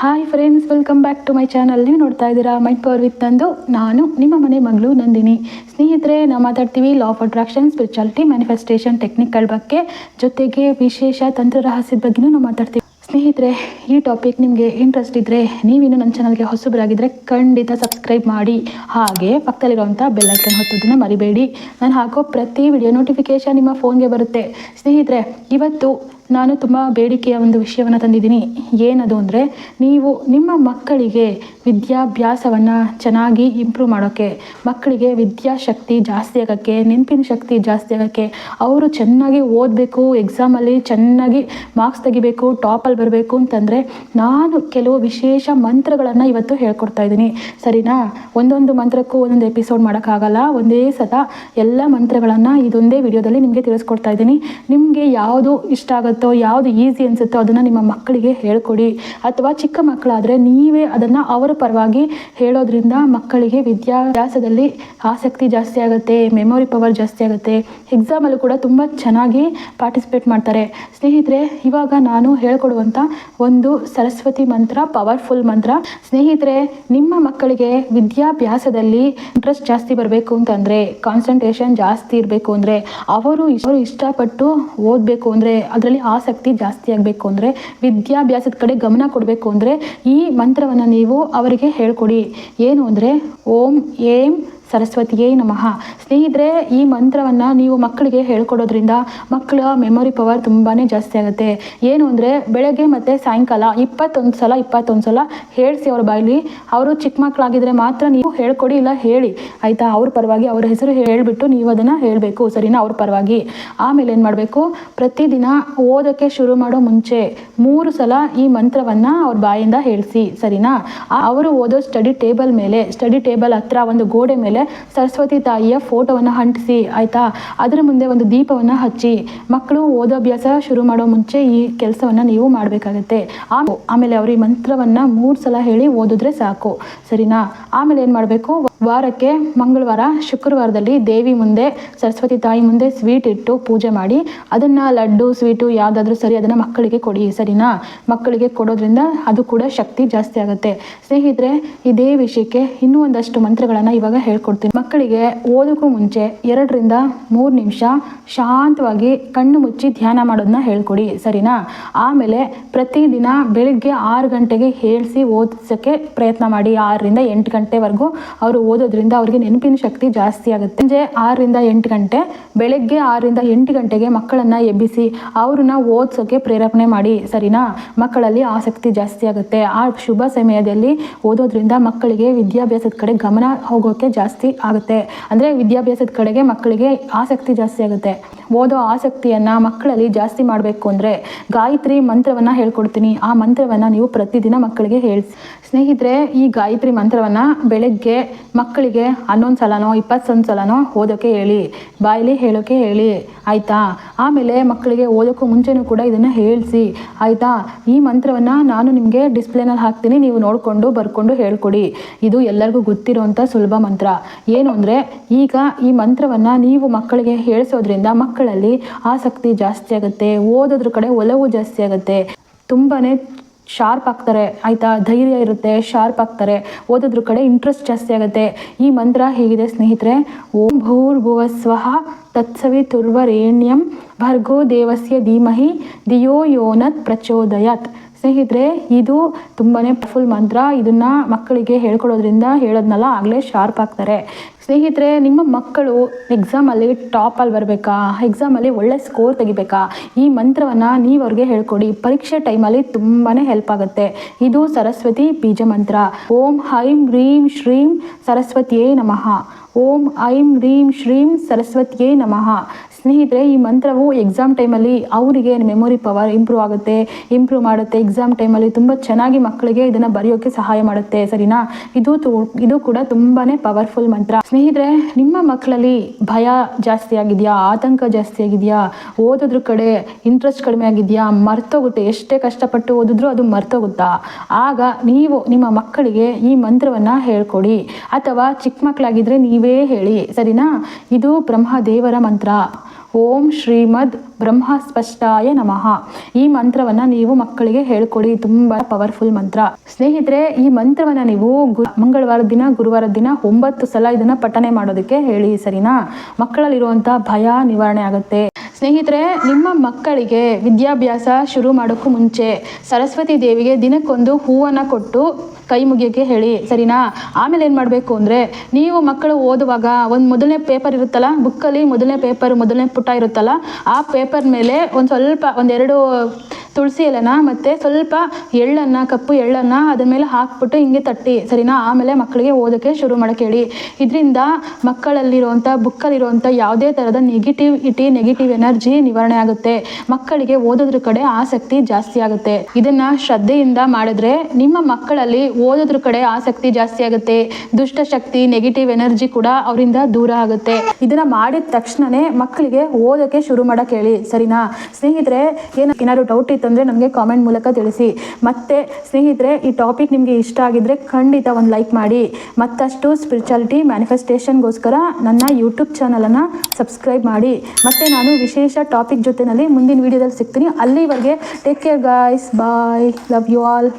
Hi friends welcome back to my channel ನೀವು ನೋಡ್ತಾ ಇದ್ದೀರಾ ಮೈಂಡ್ ಪವರ್ ವಿತ್ ನಂದು. ನಾನು ನಿಮ್ಮ ಮನೆ ಮಗಳು ನಂದಿನಿ. ಸ್ನೇಹಿತರೆ, ನಾವು ಮಾತಾಡ್ತೀವಿ law of attraction spirituality manifestation ಟೆಕ್ನಿಕ್ಗಳ ಬಗ್ಗೆ. ಜೊತೆಗೆ ವಿಶೇಷ ತಂತ್ರ ರಹಸ್ಯದ ಬಗ್ಗೆನೂ ನಾವು ಮಾತಾಡ್ತೀವಿ. ಸ್ನೇಹಿತರೆ, ಈ ಟಾಪಿಕ್ ನಿಮಗೆ ಇಂಟ್ರೆಸ್ಟ್ ಇದ್ದರೆ ನೀವಿನ್ನೂ ನನ್ನ ಚಾನಲ್ಗೆ ಹೊಸಬರಾಗಿದ್ದರೆ ಖಂಡಿತ ಸಬ್ಸ್ಕ್ರೈಬ್ ಮಾಡಿ. ಹಾಗೆ ಪಕ್ಕದಲ್ಲಿರುವಂಥ ಬೆಲ್ಲೈಕನ್ ಹೊತ್ತೋದನ್ನು ಮರಿಬೇಡಿ. ನಾನು ಹಾಕೋ ಪ್ರತಿ ವಿಡಿಯೋ ನೋಟಿಫಿಕೇಶನ್ ನಿಮ್ಮ ಫೋನ್ಗೆ ಬರುತ್ತೆ. ಸ್ನೇಹಿತರೆ, ಇವತ್ತು ನಾನು ತುಂಬ ಬೇಡಿಕೆಯ ಒಂದು ವಿಷಯವನ್ನು ತಂದಿದ್ದೀನಿ. ಏನದು ಅಂದರೆ, ನೀವು ನಿಮ್ಮ ಮಕ್ಕಳಿಗೆ ವಿದ್ಯಾಭ್ಯಾಸವನ್ನು ಚೆನ್ನಾಗಿ ಇಂಪ್ರೂವ್ ಮಾಡೋಕ್ಕೆ ಮಕ್ಕಳಿಗೆ ವಿದ್ಯಾಶಕ್ತಿ ಜಾಸ್ತಿ ಆಗೋಕ್ಕೆ, ನೆನಪಿನ ಶಕ್ತಿ ಜಾಸ್ತಿ ಆಗೋಕ್ಕೆ, ಅವರು ಚೆನ್ನಾಗಿ ಓದಬೇಕು ಎಕ್ಸಾಮಲ್ಲಿ ಚೆನ್ನಾಗಿ ಮಾರ್ಕ್ಸ್ ತೆಗಿಬೇಕು ಟಾಪಲ್ಲಿ ಬರಬೇಕು ಅಂತಂದರೆ, ನಾನು ಕೆಲವು ವಿಶೇಷ ಮಂತ್ರಗಳನ್ನು ಇವತ್ತು ಹೇಳ್ಕೊಡ್ತಾ ಇದ್ದೀನಿ. ಸರಿನಾ? ಒಂದೊಂದು ಮಂತ್ರಕ್ಕೂ ಒಂದೊಂದು ಎಪಿಸೋಡ್ ಮಾಡೋಕ್ಕಾಗಲ್ಲ. ಒಂದೇ ಸತ ಎಲ್ಲ ಮಂತ್ರಗಳನ್ನು ಇದೊಂದೇ ವಿಡಿಯೋದಲ್ಲಿ ನಿಮಗೆ ತಿಳಿಸ್ಕೊಡ್ತಾ ಇದ್ದೀನಿ. ನಿಮಗೆ ಯಾವುದು ಇಷ್ಟ ಆಗುತ್ತೋ ಯಾವುದು ಈಸಿ ಅನಿಸುತ್ತೋ ಅದನ್ನು ನಿಮ್ಮ ಮಕ್ಕಳಿಗೆ ಹೇಳ್ಕೊಡಿ. ಅಥವಾ ಚಿಕ್ಕ ಮಕ್ಕಳಾದರೆ ನೀವೇ ಅದನ್ನು ಅವರ ಪರವಾಗಿ ಹೇಳೋದ್ರಿಂದ ಮಕ್ಕಳಿಗೆ ವಿದ್ಯಾಭ್ಯಾಸದಲ್ಲಿ ಆಸಕ್ತಿ ಜಾಸ್ತಿ ಆಗುತ್ತೆ ಮೆಮೊರಿ ಪವರ್ ಜಾಸ್ತಿ ಆಗುತ್ತೆ. ಎಕ್ಸಾಮಲ್ಲೂ ಕೂಡ ತುಂಬ ಚೆನ್ನಾಗಿ ಪಾರ್ಟಿಸಿಪೇಟ್ ಮಾಡ್ತಾರೆ. ಸ್ನೇಹಿತರೆ, ಇವಾಗ ನಾನು ಹೇಳ್ಕೊಡುವಂಥ ಒಂದು ಸರಸ್ವತಿ ಮಂತ್ರ ಪವರ್ಫುಲ್ ಮಂತ್ರ. ಸ್ನೇಹಿತರೆ, ನಿಮ್ಮ ಮಕ್ಕಳಿಗೆ ವಿದ್ಯಾಭ್ಯಾಸದಲ್ಲಿ ಇಂಟ್ರೆಸ್ಟ್ ಜಾಸ್ತಿ ಬರಬೇಕು ಅಂತಂದರೆ ಕಾನ್ಸಂಟ್ರೇಷನ್ ಜಾಸ್ತಿ ಇರಬೇಕು ಅಂದರೆ, ಅವರು ಅವರು ಇಷ್ಟಪಟ್ಟು ಓದಬೇಕು ಅಂದರೆ, ಅದರಲ್ಲಿ ಆಸಕ್ತಿ ಜಾಸ್ತಿ ಆಗಬೇಕು ಅಂದರೆ ವಿದ್ಯಾಭ್ಯಾಸದ ಕಡೆ ಗಮನ ಕೊಡಬೇಕು ಅಂದರೆ ಈ ಮಂತ್ರವನ್ನು ನೀವು ಅವರಿಗೆ ಹೇಳ್ಕೊಡಿ. ಏನು ಅಂದರೆ, ಓಂ ಏಂ ಸರಸ್ವತಿಯೇ ನಮಃ. ಸ್ನೇಹಿತರೆ, ಈ ಮಂತ್ರವನ್ನು ನೀವು ಮಕ್ಕಳಿಗೆ ಹೇಳ್ಕೊಡೋದ್ರಿಂದ ಮಕ್ಕಳ ಮೆಮೊರಿ ಪವರ್ ತುಂಬಾ ಜಾಸ್ತಿ ಆಗುತ್ತೆ. ಏನು ಅಂದರೆ, ಬೆಳಗ್ಗೆ ಮತ್ತು ಸಾಯಂಕಾಲ ಇಪ್ಪತ್ತೊಂದು ಸಲ ಇಪ್ಪತ್ತೊಂದು ಸಲ ಹೇಳಿಸಿ ಅವ್ರ ಬಾಯಲ್ಲಿ. ಅವರು ಚಿಕ್ಕ ಮಕ್ಕಳಾಗಿದ್ದರೆ ಮಾತ್ರ ನೀವು ಹೇಳ್ಕೊಡಿ ಇಲ್ಲ ಹೇಳಿ. ಆಯಿತಾ? ಅವ್ರ ಪರವಾಗಿ ಅವ್ರ ಹೆಸರು ಹೇಳಿಬಿಟ್ಟು ನೀವು ಅದನ್ನು ಹೇಳಬೇಕು. ಸರಿನಾ? ಅವ್ರ ಪರವಾಗಿ. ಆಮೇಲೆ ಏನು ಮಾಡಬೇಕು? ಪ್ರತಿದಿನ ಓದೋಕ್ಕೆ ಶುರು ಮಾಡೋ ಮುಂಚೆ ಮೂರು ಸಲ ಈ ಮಂತ್ರವನ್ನು ಅವ್ರ ಬಾಯಿಂದ ಹೇಳಿಸಿ. ಸರಿನಾ? ಅವರು ಓದೋ ಸ್ಟಡಿ ಟೇಬಲ್ ಮೇಲೆ ಸ್ಟಡಿ ಟೇಬಲ್ ಹತ್ರ ಒಂದು ಗೋಡೆ ಮೇಲೆ ಸರಸ್ವತಿ ತಾಯಿಯ ಫೋಟೋವನ್ನು ಅಂಟಿಸಿ, ಆಯಿತಾ? ಅದರ ಮುಂದೆ ಒಂದು ದೀಪವನ್ನು ಹಚ್ಚಿ, ಮಕ್ಕಳು ಓದೋಭ್ಯಾಸ ಶುರು ಮಾಡೋ ಮುಂಚೆ ಈ ಕೆಲಸವನ್ನು ನೀವು ಮಾಡಬೇಕಾಗತ್ತೆ. ಆಮೇಲೆ ಅವರು ಈ ಮಂತ್ರವನ್ನು ಮೂರು ಸಲ ಹೇಳಿ ಓದಿದ್ರೆ ಸಾಕು. ಸರಿನಾ? ಆಮೇಲೆ ಏನು ಮಾಡಬೇಕು? ವಾರಕ್ಕೆ ಮಂಗಳವಾರ ಶುಕ್ರವಾರದಲ್ಲಿ ದೇವಿ ಮುಂದೆ, ಸರಸ್ವತಿ ತಾಯಿ ಮುಂದೆ ಸ್ವೀಟ್ ಇಟ್ಟು ಪೂಜೆ ಮಾಡಿ, ಅದನ್ನು ಲಡ್ಡು, ಸ್ವೀಟು ಯಾವುದಾದ್ರೂ ಸರಿ ಅದನ್ನು ಮಕ್ಕಳಿಗೆ ಕೊಡಿ, ಸರಿನಾ? ಮಕ್ಕಳಿಗೆ ಕೊಡೋದ್ರಿಂದ ಅದು ಕೂಡ ಶಕ್ತಿ ಜಾಸ್ತಿ ಆಗುತ್ತೆ. ಸ್ನೇಹಿತರೆ, ಇದೇ ವಿಷಯಕ್ಕೆ ಇನ್ನೂ ಒಂದಷ್ಟು ಮಂತ್ರಗಳನ್ನು ಇವಾಗ ಹೇಳ್ಕೊಡ್ತೀನಿ. ಮಕ್ಕಳಿಗೆ ಓದೋಕ್ಕೂ ಮುಂಚೆ ಎರಡರಿಂದ ಮೂರು ನಿಮಿಷ ಶಾಂತವಾಗಿ ಕಣ್ಣು ಮುಚ್ಚಿ ಧ್ಯಾನ ಮಾಡೋದನ್ನ ಹೇಳ್ಕೊಡಿ, ಸರಿನಾ? ಆಮೇಲೆ ಪ್ರತಿದಿನ ಬೆಳಿಗ್ಗೆ ಆರು ಗಂಟೆಗೆ ಹೇಳಿಸಿ ಓದಿಸೋಕ್ಕೆ ಪ್ರಯತ್ನ ಮಾಡಿ, ಆರರಿಂದ ಎಂಟು ಗಂಟೆವರೆಗೂ ಅವರು ಓದೋದ್ರಿಂದ ಅವ್ರಿಗೆ ನೆನಪಿನ ಶಕ್ತಿ ಜಾಸ್ತಿ ಆಗುತ್ತೆ. ಸಂಜೆ ಆರರಿಂದ ಎಂಟು ಗಂಟೆ, ಬೆಳಗ್ಗೆ ಆರರಿಂದ ಎಂಟು ಗಂಟೆಗೆ ಮಕ್ಕಳನ್ನು ಎಬ್ಬಿಸಿ ಅವ್ರನ್ನ ಓದಿಸೋಕ್ಕೆ ಪ್ರೇರೇಪಣೆ ಮಾಡಿ, ಸರಿನಾ? ಮಕ್ಕಳಲ್ಲಿ ಆಸಕ್ತಿ ಜಾಸ್ತಿ ಆಗುತ್ತೆ. ಆ ಶುಭ ಸಮಯದಲ್ಲಿ ಓದೋದ್ರಿಂದ ಮಕ್ಕಳಿಗೆ ವಿದ್ಯಾಭ್ಯಾಸದ ಕಡೆ ಗಮನ ಹೋಗೋಕ್ಕೆ ಜಾಸ್ತಿ ಆಗುತ್ತೆ. ಅಂದರೆ ವಿದ್ಯಾಭ್ಯಾಸದ ಕಡೆಗೆ ಮಕ್ಕಳಿಗೆ ಆಸಕ್ತಿ ಜಾಸ್ತಿ ಆಗುತ್ತೆ. ಓದೋ ಆಸಕ್ತಿಯನ್ನು ಮಕ್ಕಳಲ್ಲಿ ಜಾಸ್ತಿ ಮಾಡಬೇಕು ಅಂದರೆ ಗಾಯತ್ರಿ ಮಂತ್ರವನ್ನು ಹೇಳ್ಕೊಡ್ತೀನಿ. ಆ ಮಂತ್ರವನ್ನು ನೀವು ಪ್ರತಿದಿನ ಮಕ್ಕಳಿಗೆ ಹೇಳಿಸಿ ಸ್ನೇಹಿತರೆ, ಈ ಗಾಯತ್ರಿ ಮಂತ್ರವನ್ನು ಬೆಳಗ್ಗೆ ಮಕ್ಕಳಿಗೆ ಹನ್ನೊಂದು ಸಲನೋ, ಇಪ್ಪತ್ತೊಂದು ಸಲನೋ ಓದೋಕ್ಕೆ ಹೇಳಿ. ಬಾಯಲ್ಲಿ ಹೇಳೋಕ್ಕೆ ಹೇಳಿ. ಆಯಿತಾ? ಆಮೇಲೆ ಮಕ್ಕಳಿಗೆ ಓದೋಕ್ಕೂ ಮುಂಚೆನೂ ಕೂಡ ಇದನ್ನು ಹೇಳಿಸಿ. ಆಯಿತಾ? ಈ ಮಂತ್ರವನ್ನು ನಾನು ನಿಮಗೆ ಡಿಸ್ಪ್ಲೇನಲ್ಲಿ ಹಾಕ್ತೀನಿ. ನೀವು ನೋಡಿಕೊಂಡು, ಬರ್ಕೊಂಡು ಹೇಳ್ಕೊಡಿ. ಇದು ಎಲ್ಲರಿಗೂ ಗೊತ್ತಿರೋವಂಥ ಸುಲಭ ಮಂತ್ರ. ಏನು ಅಂದರೆ, ಈಗ ಈ ಮಂತ್ರವನ್ನು ನೀವು ಮಕ್ಕಳಿಗೆ ಹೇಳಿಸೋದ್ರಿಂದ ಮಕ್ಕಳಲ್ಲಿ ಆಸಕ್ತಿ ಜಾಸ್ತಿ ಆಗುತ್ತೆ, ಓದೋದ್ರ ಕಡೆ ಒಲವು ಜಾಸ್ತಿ ಆಗುತ್ತೆ. ತುಂಬಾ ಶಾರ್ಪ್ ಆಗ್ತಾರೆ, ಆಯಿತಾ? ಧೈರ್ಯ ಇರುತ್ತೆ, ಶಾರ್ಪ್ ಆಗ್ತಾರೆ, ಓದೋದ್ರ ಕಡೆ ಇಂಟ್ರೆಸ್ಟ್ ಜಾಸ್ತಿ ಆಗುತ್ತೆ. ಈ ಮಂತ್ರ ಹೇಗಿದೆ ಸ್ನೇಹಿತರೆ? ಓಂ ಭೂರ್ಭುವ ಸ್ವಹ ತತ್ಸವಿತುರ್ವರೇಣ್ಯಂ ಭರ್ಗೋ ದೇವಸ್ಯ ಧೀಮಹಿ ದಿಯೋ ಯೋನತ್ ಪ್ರಚೋದಯತ್. ಸ್ನೇಹಿತರೆ, ಇದು ತುಂಬಾ ಪವರ್ಫುಲ್ ಮಂತ್ರ. ಇದನ್ನು ಮಕ್ಕಳಿಗೆ ಹೇಳ್ಕೊಡೋದ್ರಿಂದ ಹೇಳೋದ್ನಲ್ಲ ಆಗಲೇ ಶಾರ್ಪ್ ಆಗ್ತಾರೆ. ಸ್ನೇಹಿತರೆ, ನಿಮ್ಮ ಮಕ್ಕಳು ಎಕ್ಸಾಮಲ್ಲಿ ಟಾಪಲ್ಲಿ ಬರಬೇಕಾ? ಎಕ್ಸಾಮಲ್ಲಿ ಒಳ್ಳೆ ಸ್ಕೋರ್ ತೆಗಿಬೇಕಾ? ಈ ಮಂತ್ರವನ್ನು ನೀವು ಅವ್ರಿಗೆ ಹೇಳ್ಕೊಡಿ. ಪರೀಕ್ಷೆ ಟೈಮಲ್ಲಿ ತುಂಬಾ ಹೆಲ್ಪ್ ಆಗುತ್ತೆ. ಇದು ಸರಸ್ವತಿ ಬೀಜ ಮಂತ್ರ. ಓಂ ಹೈಂ ಹ್ರೀಂ ಶ್ರೀಂ, ಸರಸ್ವತಿಯೇ ನಮಃ. ಓಂ ಐಂ ರೀಂ ಶ್ರೀಂ ಸರಸ್ವತಿಯೇ ನಮಃ. ಸ್ನೇಹಿತರೆ, ಈ ಮಂತ್ರವು ಎಕ್ಸಾಮ್ ಟೈಮಲ್ಲಿ ಅವರಿಗೆ ಮೆಮೊರಿ ಪವರ್ ಇಂಪ್ರೂವ್ ಆಗುತ್ತೆ ಇಂಪ್ರೂವ್ ಮಾಡುತ್ತೆ. ಎಕ್ಸಾಮ್ ಟೈಮಲ್ಲಿ ತುಂಬ ಚೆನ್ನಾಗಿ ಮಕ್ಕಳಿಗೆ ಇದನ್ನು ಬರೆಯೋಕ್ಕೆ ಸಹಾಯ ಮಾಡುತ್ತೆ, ಸರಿನಾ? ಇದು ಇದು ಕೂಡ ತುಂಬಾ ಪವರ್ಫುಲ್ ಮಂತ್ರ. ಸ್ನೇಹಿತರೆ, ನಿಮ್ಮ ಮಕ್ಕಳಲ್ಲಿ ಭಯ ಜಾಸ್ತಿ ಆಗಿದೆಯಾ? ಆತಂಕ ಜಾಸ್ತಿ ಆಗಿದೆಯಾ? ಓದೋದ್ರ ಕಡೆ ಇಂಟ್ರೆಸ್ಟ್ ಕಡಿಮೆ ಆಗಿದೆಯಾ? ಮರ್ತೋಗುತ್ತೆ? ಎಷ್ಟೇ ಕಷ್ಟಪಟ್ಟು ಓದಿದ್ರು ಅದು ಮರ್ತೋಗುತ್ತಾ? ಆಗ ನೀವು ನಿಮ್ಮ ಮಕ್ಕಳಿಗೆ ಈ ಮಂತ್ರವನ್ನು ಹೇಳ್ಕೊಡಿ. ಅಥವಾ ಚಿಕ್ಕ ಮಕ್ಕಳಾಗಿದ್ದರೆ ನೀವೇ ಹೇಳಿ, ಸರಿನಾ? ಇದು ಬ್ರಹ್ಮದೇವರ ಮಂತ್ರ. ಓಂ ಶ್ರೀಮದ್ ಬ್ರಹ್ಮ ಸ್ಪಷ್ಟಾಯ ನಮಃ. ಈ ಮಂತ್ರವನ್ನು ನೀವು ಮಕ್ಕಳಿಗೆ ಹೇಳ್ಕೊಡಿ, ತುಂಬ ಪವರ್ಫುಲ್ ಮಂತ್ರ. ಸ್ನೇಹಿತರೆ, ಈ ಮಂತ್ರವನ್ನು ನೀವು ಗು ಮಂಗಳವಾರದ ದಿನ ಗುರುವಾರದ ದಿನ, ಒಂಬತ್ತು ಸಲ ಇದನ್ನು ಪಠನೆ ಮಾಡೋದಕ್ಕೆ ಹೇಳಿ, ಸರಿನಾ? ಮಕ್ಕಳಲ್ಲಿರುವಂಥ ಭಯ ನಿವಾರಣೆ ಆಗುತ್ತೆ. ಸ್ನೇಹಿತರೆ, ನಿಮ್ಮ ಮಕ್ಕಳಿಗೆ ವಿದ್ಯಾಭ್ಯಾಸ ಶುರು ಮಾಡೋಕ್ಕೂ ಮುಂಚೆ, ಸರಸ್ವತಿ ದೇವಿಗೆ ದಿನಕ್ಕೊಂದು ಹೂವನ್ನು ಕೊಟ್ಟು ಕೈ ಮುಗಿಯೋಕ್ಕೆ ಹೇಳಿ, ಸರಿನಾ? ಆಮೇಲೆ ಏನು ಮಾಡಬೇಕು ಅಂದರೆ, ನೀವು ಮಕ್ಕಳು ಓದುವಾಗ ಒಂದು ಮೊದಲನೇ ಪೇಪರ್ ಇರುತ್ತಲ್ಲ, ಬುಕ್ಕಲ್ಲಿ ಮೊದಲನೇ ಪೇಪರ್ ಮೊದಲನೇ ಪುಟ ಇರುತ್ತಲ್ಲ, ಆ ಪೇಪರ್ ಮೇಲೆ ಒಂದು ಸ್ವಲ್ಪ ಒಂದೆರಡು ತುಳಸಿ ಎಲೆನ ಮತ್ತು ಸ್ವಲ್ಪ ಎಳ್ಳನ್ನು, ಕಪ್ಪು ಎಳ್ಳನ್ನು ಅದ್ರ ಮೇಲೆ ಹಾಕ್ಬಿಟ್ಟು ಹಿಂಗೆ ತಟ್ಟಿ, ಸರಿನಾ? ಆಮೇಲೆ ಮಕ್ಕಳಿಗೆ ಓದೋಕ್ಕೆ ಶುರು ಮಾಡೋಕ್ಕೆ ಹೇಳಿ ಇದರಿಂದ ಮಕ್ಕಳಲ್ಲಿರುವಂಥ ಬುಕ್ಕಲ್ಲಿರುವಂಥ ಯಾವುದೇ ಥರದ ನೆಗೆಟಿವಿಟಿ ನೆಗೆಟಿವ್ ಎನರ್ಜಿ ನಿವಾರಣೆ ಆಗುತ್ತೆ. ಮಕ್ಕಳಿಗೆ ಓದೋದ್ರ ಕಡೆ ಆಸಕ್ತಿ ಜಾಸ್ತಿ ಆಗುತ್ತೆ. ಇದನ್ನ ಶ್ರದ್ಧೆಯಿಂದ ಮಾಡಿದ್ರೆ ನಿಮ್ಮ ಮಕ್ಕಳಲ್ಲಿ ಓದೋದ್ರ ಕಡೆ ಆಸಕ್ತಿ ಜಾಸ್ತಿ ಆಗುತ್ತೆ ದುಷ್ಟಶಕ್ತಿ ನೆಗೆಟಿವ್ ಎನರ್ಜಿ ಕೂಡ ಅವರಿಂದ ದೂರ ಆಗುತ್ತೆ. ಇದನ್ನ ಮಾಡಿದ ತಕ್ಷಣನೇ ಮಕ್ಕಳಿಗೆ ಓದೋಕ್ಕೆ ಶುರು ಮಾಡಕ್ಕೆ ಹೇಳಿ ಸರಿನಾ? ಸ್ನೇಹಿತರೆ, ಏನು ಏನಾದ್ರು ಡೌಟ್ ಇತ್ತಂದ್ರೆ ನಮಗೆ ಕಾಮೆಂಟ್ ಮೂಲಕ ತಿಳಿಸಿ. ಮತ್ತೆ ಸ್ನೇಹಿತರೆ, ಈ ಟಾಪಿಕ್ ನಿಮಗೆ ಇಷ್ಟ ಆಗಿದ್ರೆ ಖಂಡಿತ ಒಂದು ಲೈಕ್ ಮಾಡಿ. ಮತ್ತಷ್ಟು ಸ್ಪಿರಿಚುಯಾಲಿಟಿ ಮ್ಯಾನಿಫೆಸ್ಟೇಷನ್ಗೋಸ್ಕರ ನನ್ನ ಯೂಟ್ಯೂಬ್ ಚಾನಲನ್ನು ಸಬ್ಸ್ಕ್ರೈಬ್ ಮಾಡಿ. ಮತ್ತೆ ನಾನು ವಿಶೇಷ ಟಾಪಿಕ್ ಜೊತೆನಲ್ಲಿ ಮುಂದಿನ ವಿಡಿಯೋದಲ್ಲಿ ಸಿಗ್ತೀನಿ. ಅಲ್ಲಿವರೆಗೆ take care guys bye love you all